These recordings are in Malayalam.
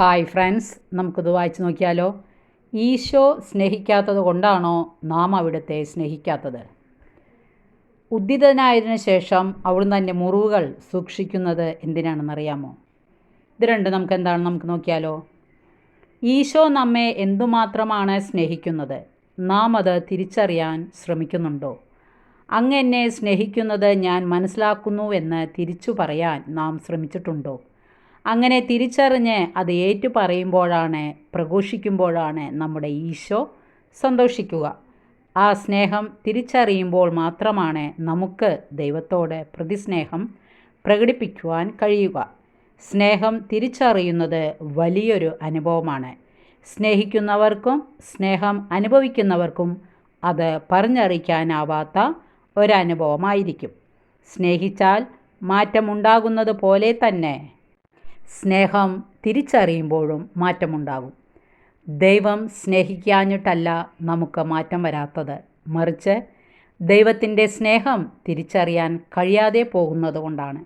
ഹായ് ഫ്രണ്ട്സ് നമുക്കിത് വായിച്ചു നോക്കിയാലോ? ഈശോ സ്നേഹിക്കാത്തത് കൊണ്ടാണോ നാം അവിടുത്തെ സ്നേഹിക്കാത്തത്? ഉദ്ധിതനായതിനു ശേഷം അവിടുന്ന് തന്നെ മുറിവുകൾ സൂക്ഷിക്കുന്നത് എന്തിനാണെന്നറിയാമോ ഇത് രണ്ട് നമുക്ക് എന്താണ് നമുക്ക് നോക്കിയാലോ. ഈശോ നമ്മെ എന്തുമാത്രമാണ് സ്നേഹിക്കുന്നത്? നാം അത് തിരിച്ചറിയാൻ ശ്രമിക്കുന്നുണ്ടോ? അങ്ങ് എന്നെ സ്നേഹിക്കുന്നത് ഞാൻ മനസ്സിലാക്കുന്നുവെന്ന് തിരിച്ചു പറയാൻ നാം ശ്രമിച്ചിട്ടുണ്ടോ? അങ്ങനെ തിരിച്ചറിഞ്ഞ് അത് ഏറ്റു പറയുമ്പോഴാണ് പ്രഘോഷിക്കുമ്പോഴാണ് നമ്മുടെ ഈശോ സന്തോഷിക്കുക. ആ സ്നേഹം തിരിച്ചറിയുമ്പോൾ മാത്രമാണ് നമുക്ക് ദൈവത്തോട് പ്രതിസ്നേഹം പ്രകടിപ്പിക്കുവാൻ കഴിയുക. സ്നേഹം തിരിച്ചറിയുന്നത് വലിയൊരു അനുഭവമാണ്. സ്നേഹിക്കുന്നവർക്കും സ്നേഹം അനുഭവിക്കുന്നവർക്കും അത് പറഞ്ഞറിയിക്കാനാവാത്ത ഒരനുഭവമായിരിക്കും. സ്നേഹിച്ചാൽ മാറ്റമുണ്ടാകുന്നത് പോലെ തന്നെ സ്നേഹം തിരിച്ചറിയുമ്പോഴും മാറ്റമുണ്ടാകും. ദൈവം സ്നേഹിക്കാഞ്ഞിട്ടല്ല നമുക്ക് മാറ്റം വരാത്തത്. മറിച്ച് ദൈവത്തിന്റെ സ്നേഹം തിരിച്ചറിയാൻ കഴിയാതെ പോകുന്നത് കൊണ്ടാണ്.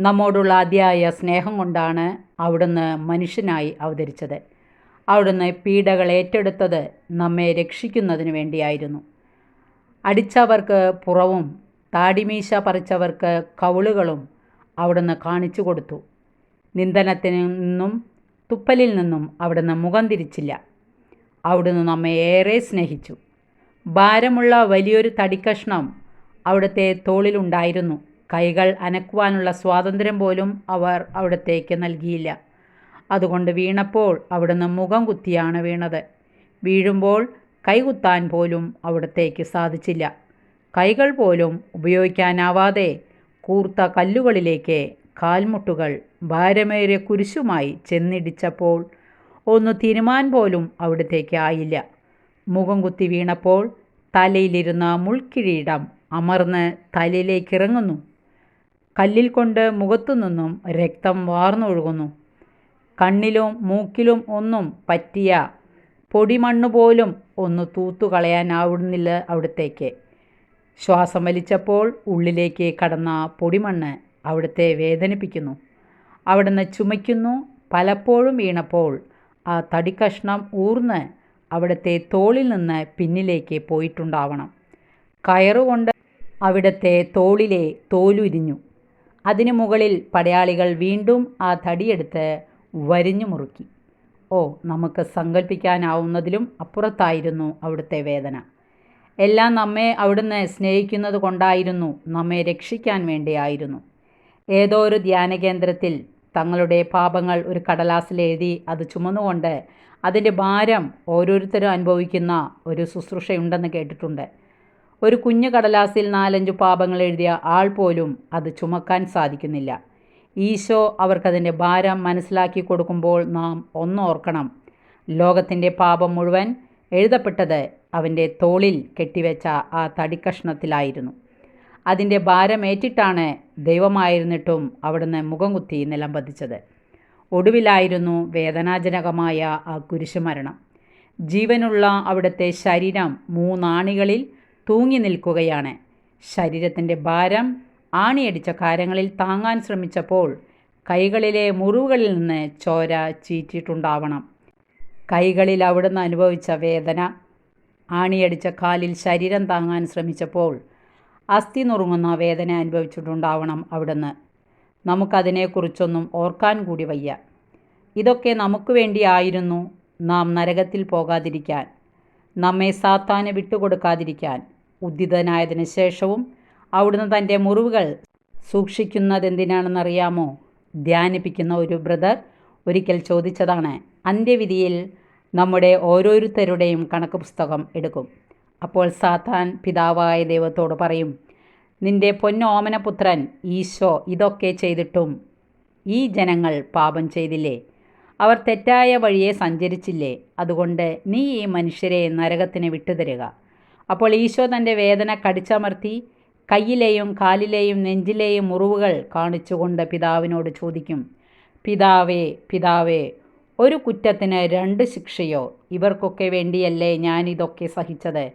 നമ്മോടുള്ള അതിയായ സ്നേഹം കൊണ്ടാണ് അവിടുന്ന് മനുഷ്യനായി അവതരിച്ചത്. അവിടുന്ന് പീഡകൾ ഏറ്റെടുത്തത് നമ്മെ രക്ഷിക്കുന്നതിന് വേണ്ടിയായിരുന്നു. അടിച്ചവർക്ക് പുറവും താടിമീശ പറിച്ചവർക്ക് കവിളുകളും അവിടുന്ന് കാണിച്ചു കൊടുത്തു. നിന്ദനത്തിൽ നിന്നും തുപ്പലിൽ നിന്നും അവിടുന്ന് മുഖം തിരിച്ചില്ല. അവിടുന്ന് നമ്മെ ഏറെ സ്നേഹിച്ചു. ഭാരമുള്ള വലിയൊരു തടിക്കഷ്ണം അവിടുത്തെ തോളിലുണ്ടായിരുന്നു കൈകൾ അനക്കുവാനുള്ള സ്വാതന്ത്ര്യം പോലും അവർ അവിടത്തേക്ക് നൽകിയില്ല. അതുകൊണ്ട് വീണപ്പോൾ അവിടുന്ന് മുഖം കുത്തിയാണ് വീണത്. വീഴുമ്പോൾ കൈകുത്താൻ പോലും അവിടത്തേക്ക് സാധിച്ചില്ല. കൈകൾ പോലും ഉപയോഗിക്കാനാവാതെ കൂർത്ത കല്ലുകളിലേക്ക് കാൽമുട്ടുകൾ ഭാരമേറിയ കുരിശുമായി ചെന്നിടിച്ചപ്പോൾ ഒന്ന് തിരുമാൻ പോലും അവിടത്തേക്ക് ആയില്ല മുഖം കുത്തി വീണപ്പോൾ തലയിലിരുന്ന മുൾക്കിരീടം അമർന്ന് തലയിലേക്ക് ഇറങ്ങുന്നു കല്ലിൽ കൊണ്ട് മുഖത്തു നിന്നും രക്തം വാർന്നൊഴുകുന്നു. കണ്ണിലും മൂക്കിലും ഒന്നും പറ്റിയ പൊടിമണ്ണ് പോലും ഒന്ന് തൂത്തുകളയാനാവുന്നില്ല അവിടത്തേക്ക്. ശ്വാസം വലിച്ചപ്പോൾ ഉള്ളിലേക്ക് കടന്ന പൊടിമണ്ണ് അവിടുത്തെ വേദനിപ്പിക്കുന്നു. അവിടുന്ന് ചുമയ്ക്കുന്നു. പലപ്പോഴും വീണപ്പോൾ ആ തടിക്കഷ്ണം ഊർന്ന് അവിടുത്തെ തോളിൽ നിന്ന് പിന്നിലേക്ക് പോയിട്ടുണ്ടാവണം. കയറുകൊണ്ട് അവിടുത്തെ തോളിലെ തോലുരിഞ്ഞു അതിനു മുകളിൽ പടയാളികൾ വീണ്ടും ആ തടിയെടുത്ത് വരിഞ്ഞു മുറുക്കി. ഓ നമുക്ക് സങ്കല്പിക്കാനാവുന്നതിലും അപ്പുറത്തായിരുന്നു അവിടുത്തെ വേദന. എല്ലാം നമ്മെ അവിടുന്ന് സ്നേഹിക്കുന്നത് കൊണ്ടായിരുന്നു നമ്മെ രക്ഷിക്കാൻ വേണ്ടിയായിരുന്നു. ഏതോ ഒരു ധ്യാന കേന്ദ്രത്തിൽ തങ്ങളുടെ പാപങ്ങൾ ഒരു കടലാസിൽ എഴുതി അത് ചുമന്നുകൊണ്ട് അതിന്റെ ഭാരം ഓരോരുത്തരും അനുഭവിക്കുന്ന ഒരു ശുശ്രൂഷയുണ്ടെന്ന് കേട്ടിട്ടുണ്ട്. ഒരു കുഞ്ഞു കടലാസിൽ നാലഞ്ച് പാപങ്ങൾ എഴുതിയ ആൾ പോലും അത് ചുമക്കാൻ സാധിക്കുന്നില്ല. ഈശോ അവർക്കതിന്റെ ഭാരം മനസ്സിലാക്കി കൊടുക്കുമ്പോൾ നാം ഒന്നോർക്കണം. ലോകത്തിന്റെ പാപം മുഴുവൻ എഴുതപ്പെട്ടത് അവന്റെ തോളിൽ കെട്ടിവെച്ച ആ തടിക്കഷ്ണത്തിലായിരുന്നു. അതിന്റെ ഭാരമേറ്റിട്ടാണ് ദൈവമായിരുന്നിട്ടും അവിടുന്ന് മുഖം കുത്തി നിലം പതിച്ചത്. ഒടുവിലായിരുന്നു വേദനാജനകമായ ആ കുരിശുമരണം. ജീവനുള്ള അവിടുത്തെ ശരീരം മൂന്നാണികളിൽ തൂങ്ങി നിൽക്കുകയാണ്. ശരീരത്തിന്റെ ഭാരം ആണിയടിച്ച കാര്യങ്ങളിൽ താങ്ങാൻ ശ്രമിച്ചപ്പോൾ കൈകളിലെ മുറിവുകളിൽ നിന്ന് ചോര ചീറ്റിയിട്ടുണ്ടാവണം. കൈകളിൽ അവിടുന്ന് അനുഭവിച്ച വേദന ആണിയടിച്ച കാലിൽ ശരീരം താങ്ങാൻ ശ്രമിച്ചപ്പോൾ അസ്ഥി നുറുങ്ങുന്ന വേദന അനുഭവിച്ചിട്ടുണ്ടാവണം അവിടുന്ന്. നമുക്കതിനെക്കുറിച്ചൊന്നും ഓർക്കാൻ കൂടി വയ്യ. ഇതൊക്കെ നമുക്ക് വേണ്ടിയായിരുന്നു നാം നരകത്തിൽ പോകാതിരിക്കാൻ നമ്മെ സാത്താന് വിട്ടുകൊടുക്കാതിരിക്കാൻ. ഉദ്ധിതനായതിനു ശേഷവും അവിടുന്ന് തന്റെ മുറിവുകൾ സൂക്ഷിക്കുന്നതെന്തിനാണെന്നറിയാമോ? ധ്യാനിപ്പിക്കുന്ന ഒരു ബ്രദർ ഒരിക്കൽ ചോദിച്ചതാണ് അന്ത്യവിധിയിൽ നമ്മുടെ ഓരോരുത്തരുടെയും കണക്ക് പുസ്തകം എടുക്കും. അപ്പോൾ സാത്താൻ പിതാവായ ദൈവത്തോട് പറയും നിന്റെ പൊന്നോമനപുത്രൻ ഈശോ ഇതൊക്കെ ചെയ്തിട്ടും ഈ ജനങ്ങൾ പാപം ചെയ്തില്ലേ? അവർ തെറ്റായ വഴിയെ സഞ്ചരിച്ചില്ലേ? അതുകൊണ്ട് നീ ഈ മനുഷ്യരെ നരകത്തിന് വിട്ടുതരിക. അപ്പോൾ ഈശോ തന്റെ വേദന കടിച്ചമർത്തി കയ്യിലെയും കാലിലെയും നെഞ്ചിലെയും മുറിവുകൾ കാണിച്ചുകൊണ്ട് പിതാവിനോട് ചോദിക്കും പിതാവേ പിതാവേ ഒരു കുറ്റത്തിന് രണ്ട് ശിക്ഷയോ? ഇവർക്കൊക്കെ വേണ്ടിയല്ലേ ഞാനിതൊക്കെ സഹിച്ചത്?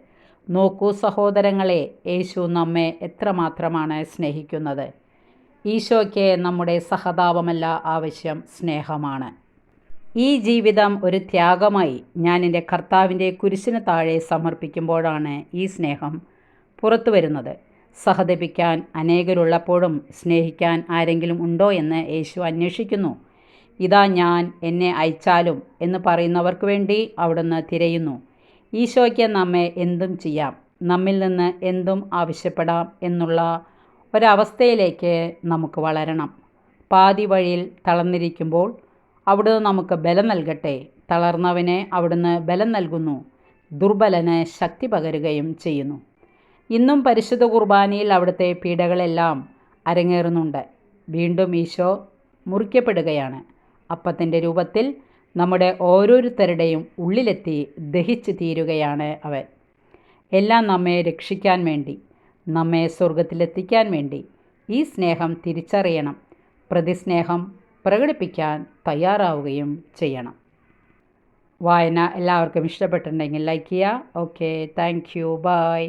നോക്കൂ സഹോദരങ്ങളെ യേശു നമ്മെ എത്രമാത്രമാണ് സ്നേഹിക്കുന്നത്. ഈശോയ്ക്ക് നമ്മുടെ സഹതാപമല്ല ആവശ്യം സ്നേഹമാണ്. ഈ ജീവിതം ഒരു ത്യാഗമായി ഞാൻ എന്റെ കർത്താവിന്റെ കുരിശിന് താഴെ സമർപ്പിക്കുമ്പോഴാണ് ഈ സ്നേഹം പുറത്തു വരുന്നത്. സഹതപിക്കാൻ അനേകരുള്ളപ്പോഴും സ്നേഹിക്കാൻ ആരെങ്കിലും ഉണ്ടോ എന്ന് യേശു അന്വേഷിക്കുന്നു. ഇതാ ഞാൻ എന്നെ അയച്ചാലും എന്ന് പറയുന്നവർക്ക് വേണ്ടി അവിടുന്ന് തിരയുന്നു. ഈശോയ്ക്ക് നമ്മെ എന്തും ചെയ്യാം നമ്മിൽ നിന്ന് എന്തും ആവശ്യപ്പെടാം എന്നുള്ള ഒരവസ്ഥയിലേക്ക് നമുക്ക് വളരണം. പാതി വഴിയിൽ തളർന്നിരിക്കുമ്പോൾ അവിടുന്ന് നമുക്ക് ബലം നൽകട്ടെ. തളർന്നവനെ അവിടുന്ന് ബലം നൽകുന്നു ദുർബലന് ശക്തി പകരുകയും ചെയ്യുന്നു. ഇന്നും പരിശുദ്ധ കുർബാനയിൽ അവിടുത്തെ പീഡകളെല്ലാം അരങ്ങേറുന്നുണ്ട്. വീണ്ടും ഈശോ മുറിക്കപ്പെടുകയാണ്. അപ്പത്തിന്റെ രൂപത്തിൽ നമ്മുടെ ഓരോരുത്തരുടെയും ഉള്ളിലെത്തി ദഹിച്ചു തീരുകയാണ് അവൻ. എല്ലാം നമ്മെ രക്ഷിക്കാൻ വേണ്ടി നമ്മെ സ്വർഗത്തിലെത്തിക്കാൻ വേണ്ടി ഈ സ്നേഹം തിരിച്ചറിയണം പ്രതിസ്നേഹം പ്രകടിപ്പിക്കാൻ തയ്യാറാവുകയും ചെയ്യണം. വായന എല്ലാവർക്കും ഇഷ്ടപ്പെട്ടിട്ടുണ്ടെങ്കിൽ ലൈക്ക് ചെയ്യുക. Okay thank you by